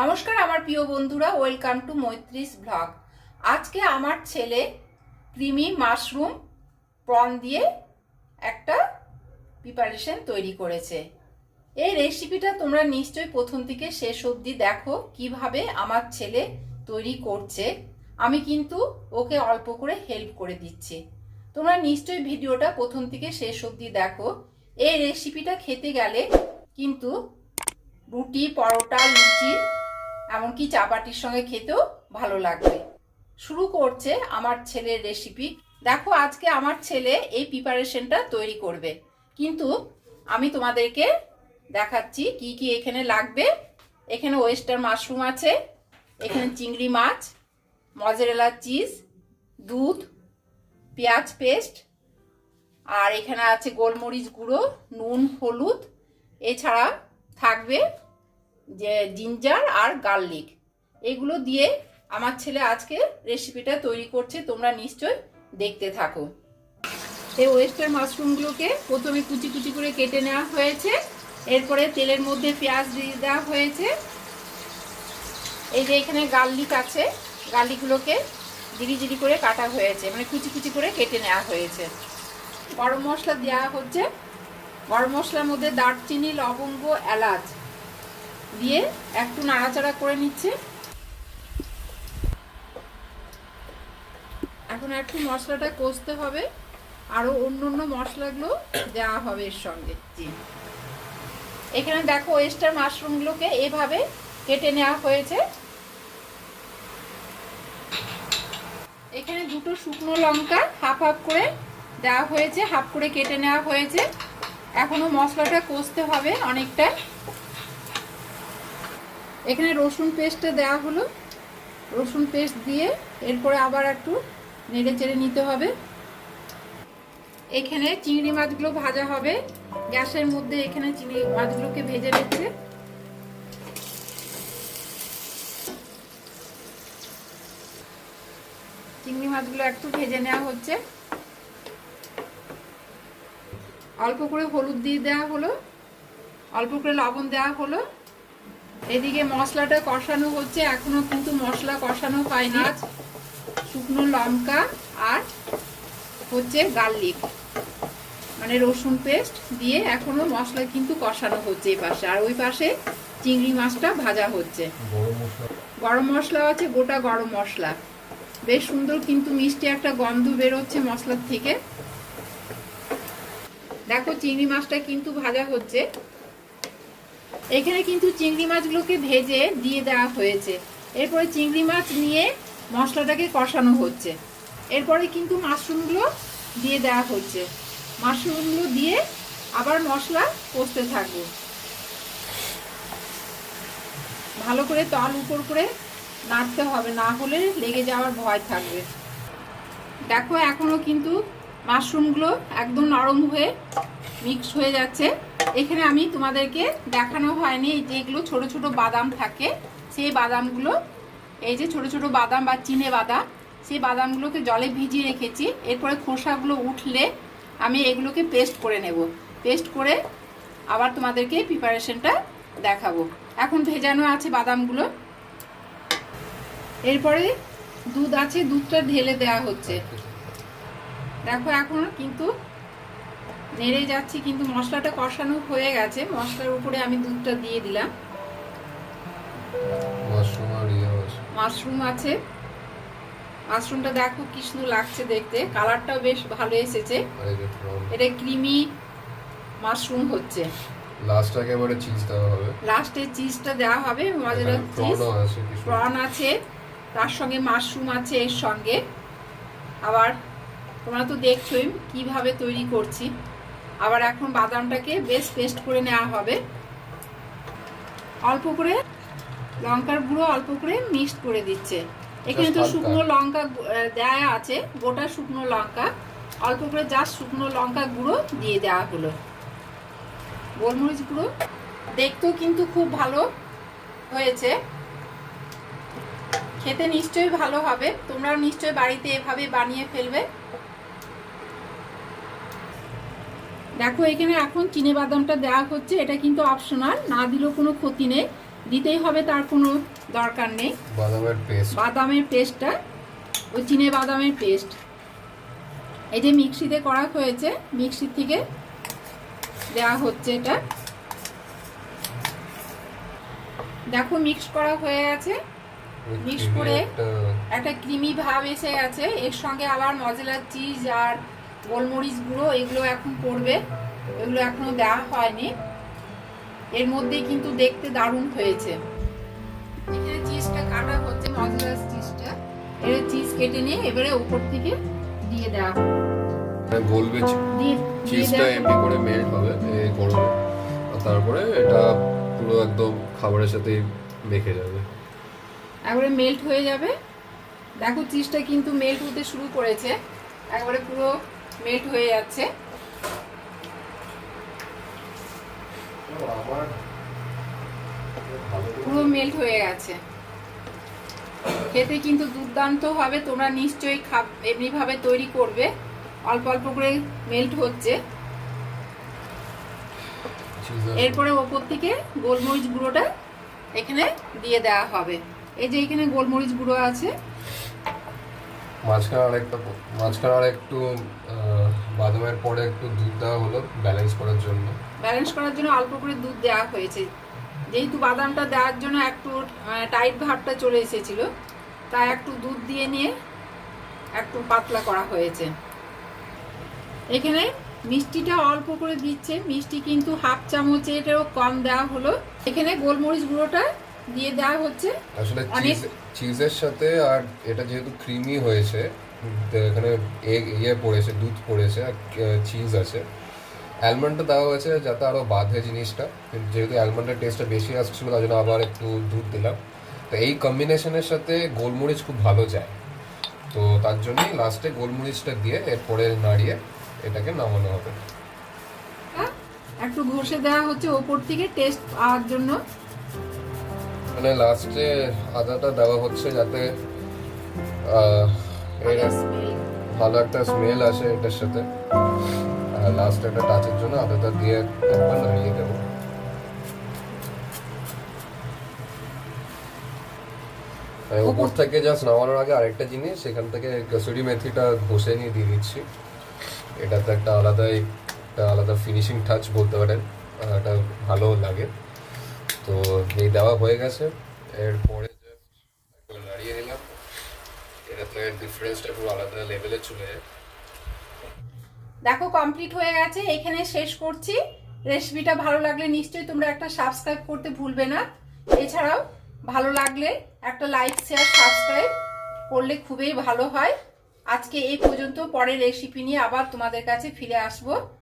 নমস্কার আমার প্রিয় বন্ধুরা, ওয়েলকাম টু মৈত্রিস ব্লগ। আজকে আমার ছেলে ক্রিমি মাশরুম প্রন দিয়ে একটা প্রিপারেশন তৈরি করেছে। এই রেসিপিটা তোমরা নিশ্চয়ই প্রথম থেকে শেষ অবধি দেখো, কীভাবে আমার ছেলে তৈরি করছে। আমি কিন্তু ওকে অল্প করে হেল্প করে দিচ্ছি। তোমরা নিশ্চয়ই ভিডিওটা প্রথম থেকে শেষ অবধি দেখো। এই রেসিপিটা খেতে গেলে কিন্তু রুটি, পরোটা, লুচি এমনকি চাপাটির সঙ্গে খেতেও ভালো লাগবে। শুরু করছে আমার ছেলের রেসিপি দেখো, আজকে আমার ছেলে এই প্রিপারেশনটা তৈরি করবে। কিন্তু আমি তোমাদেরকে দেখাচ্ছি কি কি এখানে লাগবে। এখানে ওয়েস্টার মাশরুম আছে, এখানে চিংড়ি মাছ মজারেলা চিজ দুধ, পেঁয়াজ পেস্ট আর এখানে আছে গোলমরিচ গুঁড়ো, নুন, হলুদ। এছাড়া থাকবে যে জিঞ্জার আর গার্লিক এগুলো দিয়ে আমার ছেলে আজকে রেসিপিটা তৈরি করছে, তোমরা নিশ্চয় দেখতে থাকো। এই ওয়েস্টার মাশরুমগুলোকে প্রথমে কুচি কুচি করে কেটে নেওয়া হয়েছে, এরপরে তেলের মধ্যে পেঁয়াজ দিয়ে দেওয়া হয়েছে। এই যে এখানে গার্লিক আছে গার্লিকগুলোকে জিরি জিরি করে কাটা হয়েছে মানে কুচি কুচি করে কেটে নেওয়া হয়েছে। গরম মশলা দেওয়া হচ্ছে, গরম মশলার মধ্যে দারচিনি, লবঙ্গ, এলাচ দিয়ে একটু নাড়াচাড়া করে নিচ্ছে। এখন একটু মশলাটা কষতে হবে। আরও অন্য অন্য মশলাগুলো দেওয়া হবে এর সঙ্গে। এখানে দেখো ওয়েস্টার মাশরুমগুলোকে এভাবে কেটে নেওয়া হয়েছে। এখানে দুটো শুকনো লঙ্কা হাফ হাফ করে দেওয়া হয়েছে হাফ করে কেটে নেওয়া হয়েছে। এখনও মশলাটা কষতে হবে অনেকটা। এখানে রসুন পেস্টটা দেওয়া হলো। রসুন পেস্ট দিয়ে এরপরে আবার একটু নেড়ে চেড়ে নিতে হবে। এখানে চিংড়ি মাছগুলো ভাজা হবে। গ্যাসের মধ্যে এখানে চিংড়ি মাছগুলোকে ভেজে নিচ্ছে। চিংড়ি মাছগুলো একটু ভেজে নেওয়া হচ্ছে। অল্প করে হলুদ দিয়ে দেওয়া হলো। অল্প করে লবণ দেওয়া হলো। এদিকে মশলাটা কষানো হচ্ছে এখনও কিন্তু মশলা কষানো পায়নি শুকনো লঙ্কা আর হচ্ছে গার্লিক মানে রসুন পেস্ট দিয়ে এখনও মশলা কিন্তু কষানো হচ্ছে এই পাশে। আর ওই পাশে চিংড়ি মাছটা ভাজা হচ্ছে। গরম মশলা আছে গোটা গরম মশলা। বেশ সুন্দর কিন্তু মিষ্টি একটা গন্ধ বেরোচ্ছে মশলার থেকে। দেখো চিংড়ি মাছটা কিন্তু ভাজা হচ্ছে। এখানে কিন্তু চিংড়ি মাছগুলোকে ভেজে দিয়ে দেওয়া হয়েছে। এরপরে চিংড়ি মাছ নিয়ে মশলাটাকে কষানো হচ্ছে। এরপরে কিন্তু মাশরুমগুলো দিয়ে দেওয়া হচ্ছে। মাশরুমগুলো দিয়ে আবার মশলা কষতে থাকব। ভালো করে তল উপর করে নাড়তে হবে, না হলে লেগে যাওয়ার ভয় থাকবে। দেখো এখনও কিন্তু মাশরুমগুলো একদম নরম হয়ে মিক্স হয়ে যাচ্ছে। এখানে আমি তোমাদেরকে দেখানো হয়নি এই যেগুলো ছোট ছোট বাদাম থাকে, সেই বাদামগুলো, এই যে ছোট ছোট বাদাম বা চিনে বাদাম, সেই বাদামগুলোকে জলে ভিজিয়ে রেখেছি। এরপরে খোসাগুলো উঠলে আমি এগুলোকে পেস্ট করে নেব। পেস্ট করে আবার তোমাদেরকে প্রিপারেশনটা দেখাবো। এখন ভেজানো আছে বাদামগুলো। এরপরে দুধ আছে, দুধটা ঢেলে দেওয়া হচ্ছে। দেখো, এখন কিন্তু নেড়ে যাচ্ছি কিন্তু মশলাটা কষানো হয়ে গেছে। মশলার উপরে আমি দুধটা দিয়ে দিলাম। মাশরুম আছে। মাশরুমটা দেখো কি সুন্দর লাগছে দেখতে। কালারটাও বেশ ভালো এসেছে। এটা ক্রিমি মাশরুম হচ্ছে। লাস্ট একেবারে চিজ দেওয়া হবে। লাস্টে চিজটা দেওয়া হবে মজাদার চিজ প্রন আছে তার সঙ্গে মাশরুম আছে এর সঙ্গে। আবার তোমরা তো দেখছোই কীভাবে তৈরি করছি। আবার এখন বাদামটাকে বেশ পেস্ট করে নেওয়া হবে। অল্প করে লঙ্কার গুঁড়ো অল্প করে মিক্সড করে দিচ্ছে। এখানে তো শুকনো লঙ্কা দেয়া আছে গোটা শুকনো লঙ্কা। অল্প করে জাস্ট শুকনো লঙ্কা গুঁড়ো দিয়ে দেওয়া হলো। গোলমরিচ গুঁড়ো দেখতেও কিন্তু খুব ভালো হয়েছে। খেতে নিশ্চয়ই ভালো হবে। তোমরাও নিশ্চয়ই বাড়িতে এভাবে বানিয়ে ফেলবে। দেখো এখানে এখন চিনে বাদামটা দেওয়া হচ্ছে এটা কিন্তু অপশনাল না দিলেও কোনো ক্ষতি নেই। দিতেই হবে তার কোনো দরকার নেই। বাদামের পেস্ট বাদামের পেস্টটা ওই চিনে বাদামের পেস্ট এই যে মিক্সিতে করা হয়েছে মিক্সি থেকে দেওয়া হচ্ছে এটা। দেখো মিক্স করা হয়ে গেছে। মিক্স করে একটা ক্রিমি ভাব এসে গেছে। এর সঙ্গে আবার মজেলার চিজ আর গোলমরিচ গুঁড়ো এগুলো এখন পড়বে। এগুলো এখনও দেওয়া হয়নি। এর মধ্যে কিন্তু দেখতে দারুণ হয়েছে। এখানে চিজটা কাটা হচ্ছে মজেলার চিজটা এর চিজ কেটে নিয়ে এবারে উপর থেকে দিয়ে দেওয়া। গলবে চিজটা এমনি করে মেল্ট হবে তারপরে এটা পুরো একদম খাবারের সাথে মেখে যাবে। একবারে মেল্ট হয়ে যাবে। দেখো চিজটা কিন্তু মেল্ট হতে শুরু করেছে। একবারে পুরো মেল্ট হয়ে যাচ্ছে। পুরো মেল্ট হয়ে গেছে। খেতে কিন্তু দুর্দান্ত হবে, তোমরা নিশ্চয়ই খাব, এমনিভাবে তৈরি করবে। অল্প অল্প করে মেল্ট হচ্ছে। এরপরে ওপর থেকে গোলমরিচ গুঁড়োটা এখানে দিয়ে দেওয়া হবে। এই যে এখানে গোলমরিচ গুঁড়ো আছে মাঝখানে আর মাঝখানে আর একটু বাদামের পরে একটু দুধ দেওয়া হলো ব্যালেন্স করার জন্য। ব্যালেন্স করার জন্য অল্প করে দুধ দেওয়া হয়েছে। যেহেতু বাদামটা দেওয়ার জন্য একটু টাইট ভাবটা চলে এসেছিল, তাই একটু দুধ দিয়ে নিয়ে একটু পাতলা করা হয়েছে। এখানে মিষ্টিটা অল্প করে দিচ্ছে। মিষ্টি কিন্তু হাফ চামচেরও কম দেওয়া হলো। এখানে গোলমরিচ গুঁড়োটা দিয়ে দেওয়া হচ্ছে। আসলে চিজের সাথে আর এটা যেহেতু ক্রিমি হয়েছে এখানে এগ ইয়ে পড়েছে দুধ পড়েছে আর চিজ আছে। অ্যালমন্ডটা দেওয়া হয়েছে যাতে আরও বাঁধে জিনিসটা। কিন্তু যেহেতু অ্যালমন্ডের টেস্টটা বেশি আসছিল তার জন্য আবার একটু দুধ দিলাম। তো এই কম্বিনেশনের সাথে গোলমরিচ খুব ভালো যায়। তো তার জন্যই লাস্টে গোলমরিচটা দিয়ে এরপরে নাড়িয়ে এটাকে নামানো হবে? একটু ঘষে দেওয়া হচ্ছে ওপর থেকে টেস্ট পাওয়ার জন্য। মানে লাস্টে আদাটা দেওয়া হচ্ছে যাতে এর ভালো একটা স্মেল আসে এটার সাথে। আর লাস্ট একটা টাচের জন্য আদাটা দিয়ে একবার নাড়িয়ে দেবো। উপর থেকে জাস্ট নামানোর আগে আরেকটা জিনিস সেখান থেকে কসুরি মেথিটা ঘষে নিয়ে দিয়ে দিচ্ছি। এটাতে একটা আলাদাই একটা আলাদা ফিনিশিং টাচ বলতে পারেন। এটা ভালো লাগে। তো এই দেওয়া হয়ে গেছে। এরপরে নিলাম ডিফারেন্সটা আলাদা লেভেলে চলে দেখো কমপ্লিট হয়ে গেছে। এখানে শেষ করছি। রেসিপিটা ভালো লাগলে নিশ্চয়ই তোমরা একটা সাবস্ক্রাইব করতে ভুলবে না। এছাড়াও ভালো লাগলে একটা লাইক শেয়ার সাবস্ক্রাইব করলে খুবই ভালো হয়। আজকে এই পর্যন্ত, পরের রেসিপি নিয়ে আবার তোমাদের কাছে ফিরে আসব।